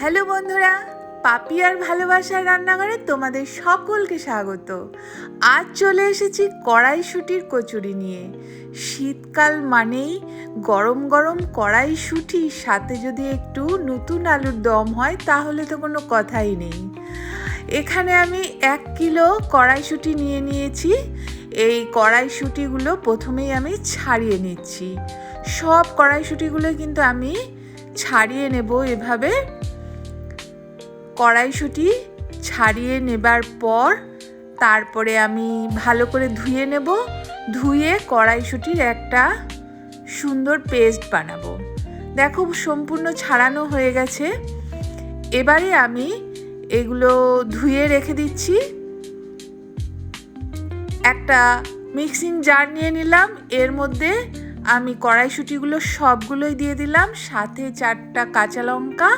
Hello বন্ধুরা পাপি আর ভালোবাসার রান্নাঘরে তোমাদের সকলকে স্বাগত। আজ চলে এসেছি কড়াইশুটির কচুরি নিয়ে। শীতকাল মানেই গরম গরম কড়াইশুটি, সাথে যদি একটু নতুন আলুর দম হয়, তাহলে তো কোনো কথাই নেই। এখানে আমি এক কিলো কড়াইশুটি নিয়ে নিয়েছি। এই কড়াইশুটিগুলো প্রথমেই আমি ছাড়িয়ে নিচ্ছি। সব কড়াইশুটিগুলো কিন্তু আমি ছাড়িয়ে নেব এভাবে। কড়াইশুটি ছাড়িয়ে নেবার পর তারপরে আমি ভালো করে ধুয়ে নেব। ধুয়ে কড়াইশুটির একটা সুন্দর পেস্ট বানাবো। দেখো সম্পূর্ণ ছাড়ানো হয়ে গেছে। এবারে আমি এগুলো ধুয়ে রেখে দিচ্ছি। একটা মিক্সিং জার নিয়ে নিলাম। এর মধ্যে আমি কড়াইশুটিগুলো সবগুলোই দিয়ে দিলাম, সাথে চারটা কাঁচা লঙ্কা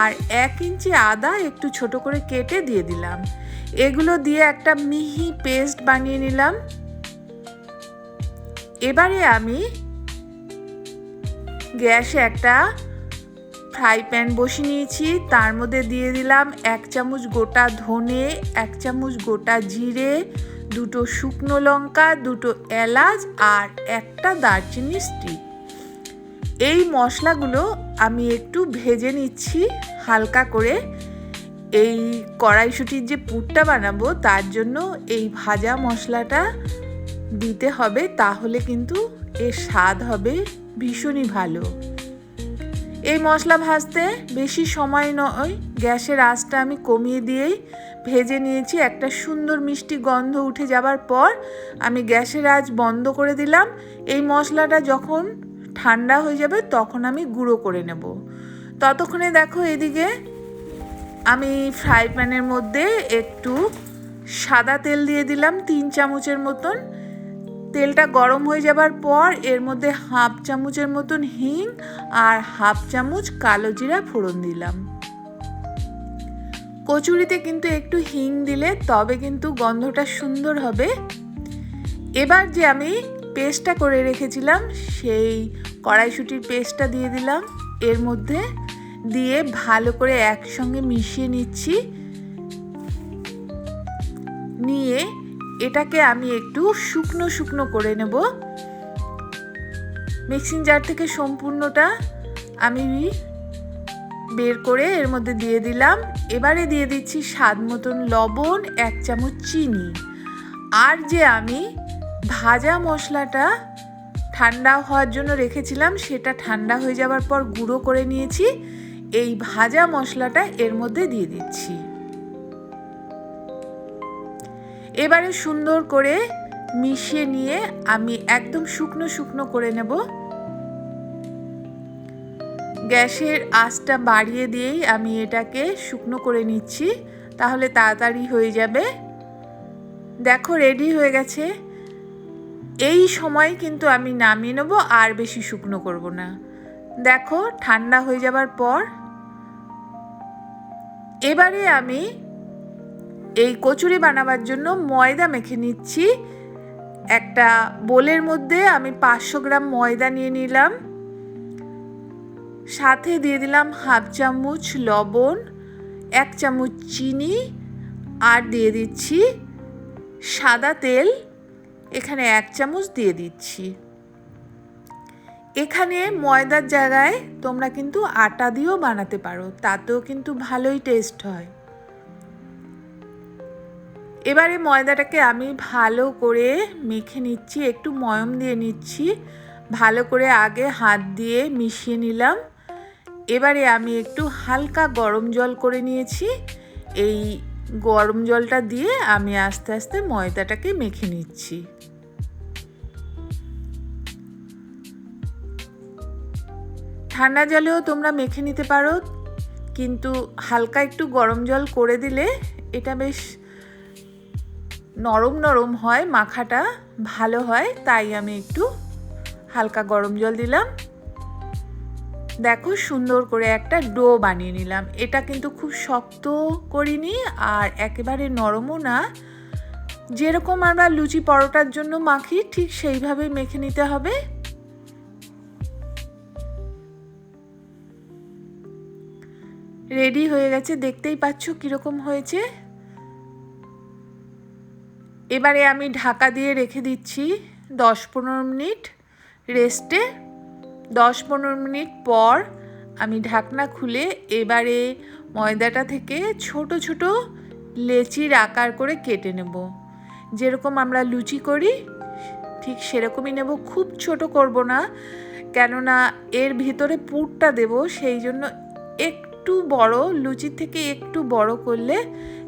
আর এক ইঞ্চি আদা একটু ছোট করে কেটে দিয়ে দিলাম। এগুলো দিয়ে একটা মিহি পেস্ট বানিয়ে নিলাম। এবারে আমি গ্যাসে একটা ফ্রাই প্যান বসিয়ে নিয়েছি, তার মধ্যে দিয়ে দিলাম এক চামচ গোটা ধনে, এক চামচ গোটা জিরে দুটো শুকনো লঙ্কা, দুটো এলাচ আর একটা দারচিনি স্টিক। এই মশলাগুলো আমি একটু ভেজে নিচ্ছি হালকা করে। এই কড়াইশুটির যে পুরটা বানাবো, তার জন্য এই ভাজা মশলাটা দিতে হবে, তাহলে কিন্তু এর স্বাদ হবে ভীষণই ভালো। এই মশলা ভাজতে বেশি সময় নয়, গ্যাসের আঁচটা আমি কমিয়ে দিয়েই ভেজে নিয়েছি, একটা সুন্দর মিষ্টি গন্ধ উঠে যাবার পর আমি গ্যাসের আজ বন্ধ করে দিলাম। এই মশলাটা যখন ঠান্ডা হয়ে যাবে তখন আমি গুঁড়ো করে নেব। ততক্ষণে দেখো এদিকে আমি ফ্রাই প্যানের মধ্যে একটু সাদা তেল দিয়ে দিলাম, তিন চামচের মতন। তেলটা গরম হয়ে যাবার পর এর মধ্যে হাফ চামচের মতন হিং আর হাফ চামচ কালো জিরা ফোড়ন দিলাম। কচুরিতে কিন্তু একটু হিং দিলে তবে কিন্তু গন্ধটা সুন্দর হবে। এবার যে আমি পেস্টটা করে রেখেছিলাম, সেই কড়াইশুটির পেস্টটা দিয়ে দিলাম। এর মধ্যে দিয়ে ভালো করে একসঙ্গে মিশিয়ে নিচ্ছি। নিয়ে এটাকে আমি একটু শুকনো শুকনো করে নেব। মিক্সিং জার থেকে সম্পূর্ণটা আমি বের করে এর মধ্যে দিয়ে দিলাম। এবারে দিয়ে দিচ্ছি স্বাদ মতন লবণ, এক চামচ চিনি। আর যে আমি ভাজা মশলাটা ঠান্ডা হওয়ার জন্য রেখেছিলাম, সেটা ঠান্ডা হয়ে যাওয়ার পর গুঁড়ো করে নিয়েছি। এই ভাজা মশলাটা এর মধ্যে দিয়ে দিচ্ছি। এবারে সুন্দর করে মিশিয়ে নিয়ে আমি একদম শুকনো শুকনো করে নেব। গ্যাসের আঁচটা বাড়িয়ে দিয়েই আমি এটাকে শুকনো করে নিচ্ছি, তাহলে তাড়াতাড়ি হয়ে যাবে। দেখো রেডি হয়ে গেছে। এই সময় কিন্তু আমি নামিয়ে নেব, আর বেশি শুকনো করব না। দেখো, ঠান্ডা হয়ে যাবার পর এবারে আমি এই কচুরি বানাবার জন্য ময়দা মেখে নিচ্ছি। একটা বোলের মধ্যে আমি পাঁচশো গ্রাম ময়দা নিয়ে নিলাম। সাথে দিয়ে দিলাম হাফ চামচ লবণ, এক চামচ চিনি আর দিয়ে দিচ্ছি সাদা তেল। এখানে এক চামচ দিয়ে দিচ্ছি। এখানে ময়দার জায়গায় তোমরা কিন্তু আটা দিয়েও বানাতে পারো, তাতেও কিন্তু ভালোই টেস্ট হয়। এবারে ময়দাটাকে আমি ভালো করে মেখে নিচ্ছি, একটু ময়ম দিয়ে নিচ্ছি। ভালো করে আগে হাত দিয়ে মিশিয়ে নিলাম। এবারে আমি একটু হালকা গরম জল করে নিয়েছি। এই গরম জলটা দিয়ে আমি আস্তে আস্তে ময়দাটাকে মেখে নিচ্ছি। ঠান্ডা জলেও তোমরা মেখে নিতে পারো, কিন্তু হালকা একটু গরম জল করে দিলে এটা বেশ নরম নরম হয়, মাখাটা ভালো হয়, তাই আমি একটু হালকা গরম জল দিলাম। দেখো সুন্দর করে একটা ডো বানিয়ে নিলাম। এটা কিন্তু খুব শক্ত করিনি আর একেবারে নরমও না। যেরকম আমরা লুচি পরোটার জন্য মাখি, ঠিক সেইভাবেই মেখে নিতে হবে। রেডি হয়ে গেছে, দেখতেই পাচ্ছ কীরকম হয়েছে। এবারে আমি ঢাকা দিয়ে রেখে দিচ্ছি দশ পনেরো মিনিট রেস্টে। দশ পনেরো মিনিট পর আমি ঢাকনা খুলে এবারে ময়দাটা থেকে ছোট ছোট লেচির আকার করে কেটে নেব। যেরকম আমরা লুচি করি, ঠিক সেরকমই নেব। খুব ছোট করব না, কেননা এর ভিতরে পুরটা দেব, সেই জন্য একটু বড়, লুচির থেকে একটু বড় করলে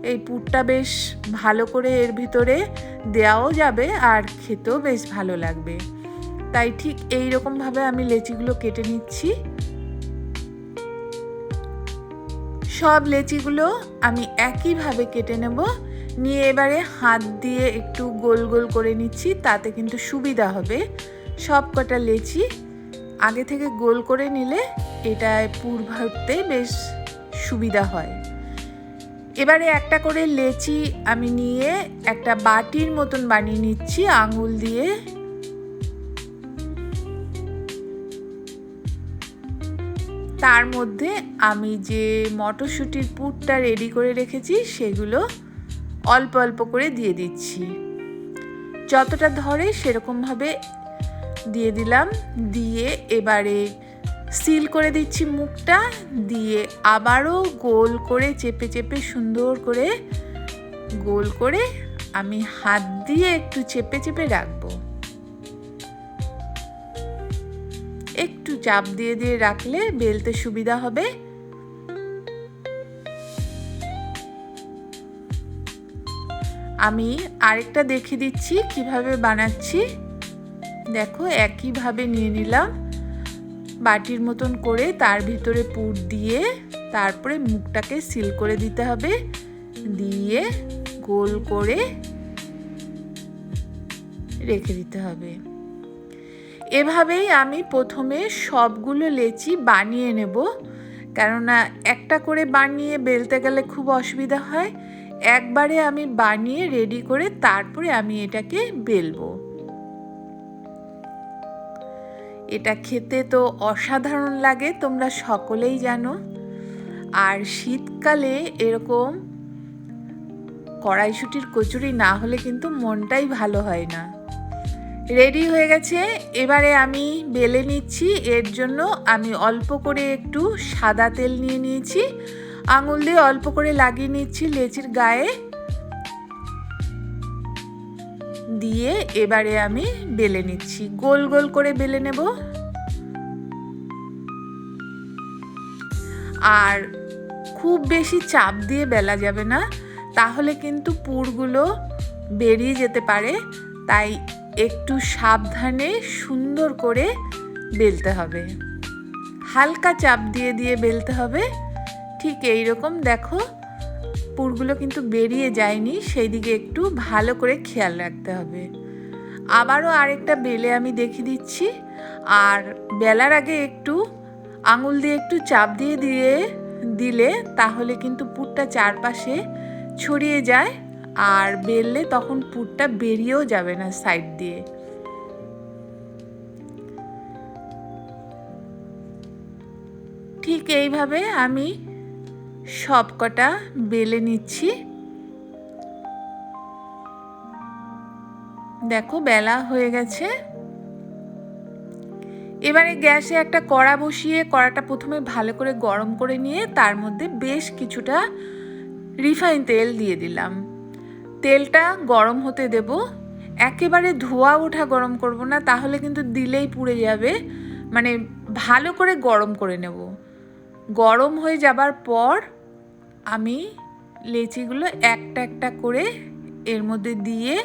এই পুরটা বেশ ভালো করে এর ভিতরে দেওয়াও যাবে আর খেতেও বেশ ভালো লাগবে। তাই ঠিক এই রকমভাবে আমি লেচিগুলো কেটে নিচ্ছি। সব লেচিগুলো আমি একইভাবে কেটে নেব। নিয়ে এবারে হাত দিয়ে একটু গোল গোল করে নিচ্ছি, তাতে কিন্তু সুবিধা হবে। সব কটা লেচি আগে থেকে গোল করে নিলে এটায় পুর ভরতে বেশ সুবিধা হয়। এবারে একটা করে লেচি আমি নিয়ে একটা বাটির মতন বানিয়ে নিচ্ছি আঙুল দিয়ে। তার মধ্যে আমি যে মটরশুঁটির পুরটা রেডি করে রেখেছি, সেগুলো অল্প অল্প করে দিয়ে দিচ্ছি। যতটা ধরে সেরকমভাবে দিয়ে দিলাম। দিয়ে এবারে সিল করে দিচ্ছি মুখটা। দিয়ে আবারও গোল করে, চেপে চেপে সুন্দর করে গোল করে আমি হাত দিয়ে একটু চেপে চেপে রাখব। একটু চাপ দিয়ে দিয়ে রাখলে বেলতে সুবিধা হবে। আমি আরেকটা দেখে দিচ্ছি, কীভাবে বানাচ্ছি। দেখো, একইভাবে নিয়ে নিলাম। বাটির মতন করে তার ভিতরে পুর দিয়ে তারপরে মুখটাকে সিল করে দিতে হবে। দিয়ে গোল করে রেখে দিতে হবে। এভাবেই আমি প্রথমে সবগুলো লেচি বানিয়ে নেব। কেননা একটা করে বানিয়ে বেলতে গেলে খুব অসুবিধা হয়। একবারে আমি বানিয়ে রেডি করে তারপরে আমি এটাকে বেলবো। এটা খেতে তো অসাধারণ লাগে, তোমরা সকলেই জানো। আর শীতকালে এরকম কড়াইশুটির কচুরি না হলে কিন্তু মনটাই ভালো হয় না। রেডি হয়ে গেছে। এবারে আমি বেলে নিচ্ছি। এর জন্য আমি অল্প করে একটু সাদা তেল নিয়ে নিয়েছি। আঙুল দিয়ে অল্প করে লাগিয়ে নিচ্ছি লেচির গায়ে। দিয়ে এবারে আমি বেলে নিচ্ছি। গোল গোল করে বেলে নেব। আর খুব বেশি চাপ দিয়ে বেলা যাবে না। তাহলে কিন্তু পুরগুলো বেরিয়ে যেতে পারে। তাই একটু সাবধানে সুন্দর করে বেলতে হবে। হালকা চাপ দিয়ে দিয়ে বেলতে হবে। ঠিক এই রকম দেখো, পুরগুলো কিন্তু বেরিয়ে যায়নি সেই দিকে একটু ভালো করে খেয়াল রাখতে হবে। আবারও আরেকটা বেলে আমি দেখিয়ে দিচ্ছি। আর বেলার আগে একটু আঙুল দিয়ে একটু চাপ দিয়ে দিয়ে দিলে তাহলে কিন্তু পুরটা চারপাশে ছড়িয়ে যায়। আর বেললে তখন পুরটা বেরিয়েও যাবে না সাইড দিয়ে। ঠিক এইভাবে আমি সব কটা বেলে নিচ্ছি। দেখো বেলা হয়ে গেছে। এবারে গ্যাসে একটা কড়া বসিয়ে কড়াটা প্রথমে ভালো করে গরম করে নিয়ে তার মধ্যে বেশ কিছুটা রিফাইন তেল দিয়ে দিলাম। তেলটা গরম হতে দেব। একেবারে ধোয়া ওঠা গরম করব না, তাহলে কিন্তু দিলেই পুড়ে যাবে। মানে ভালো করে গরম করে নেব। গরম হয়ে যাবার পর আমি লেচিগুলো একটা একটা করে এর মধ্যে দিয়ে,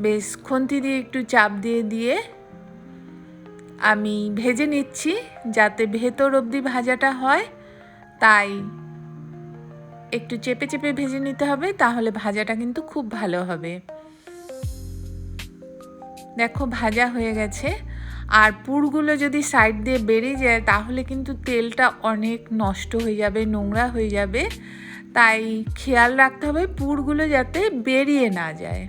বেশ খন্তি দিয়ে একটু চাপ দিয়ে দিয়ে আমি ভেজে নিচ্ছি, যাতে ভেতর অবধি ভাজাটা হয়। তাই একটু চেপে চেপে ভেজে নিতে হবে, তাহলে ভাজাটা কিন্তু খুব ভালো হবে। দেখো ভাজা হয়ে গেছে। আর পুরগুলো যদি সাইড দিয়ে বেরিয়ে যায়, তাহলে কিন্তু তেলটা অনেক নষ্ট হয়ে যাবে, নোংরা হয়ে যাবে। তাই খেয়াল রাখতে হবে পুরগুলো যাতে বেরিয়ে না যায়।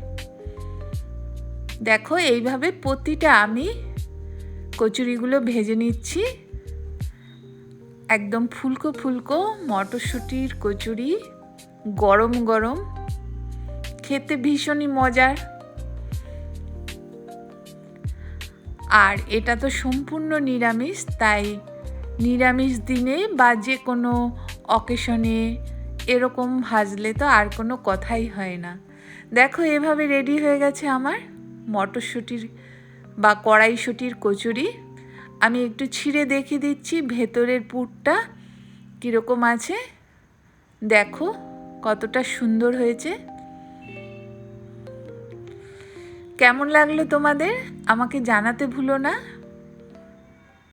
দেখো এইভাবে প্রতিটা আমি কচুরিগুলো ভেজে নিচ্ছি। একদম ফুলকো ফুলকো মটরশুঁটির কচুরি, গরম গরম, খেতে ভীষণই মজার। আর এটা তো সম্পূর্ণ নিরামিষ, তাই নিরামিষ দিনে বা যে কোনো অকেশনে এরকম ভাজলে তো আর কোনো কথাই হয় না। দেখো এভাবে রেডি হয়ে গেছে আমার মটরশুঁটির বা কড়াইশুঁটির কচুরি। আমি একটু ছিঁড়ে দেখে দিচ্ছি, ভেতরের পুরটা কীরকম আছে। দেখো কতটা সুন্দর হয়েছে। কেমন লাগল তোমাদের? আমাকে জানাতে ভুলো না।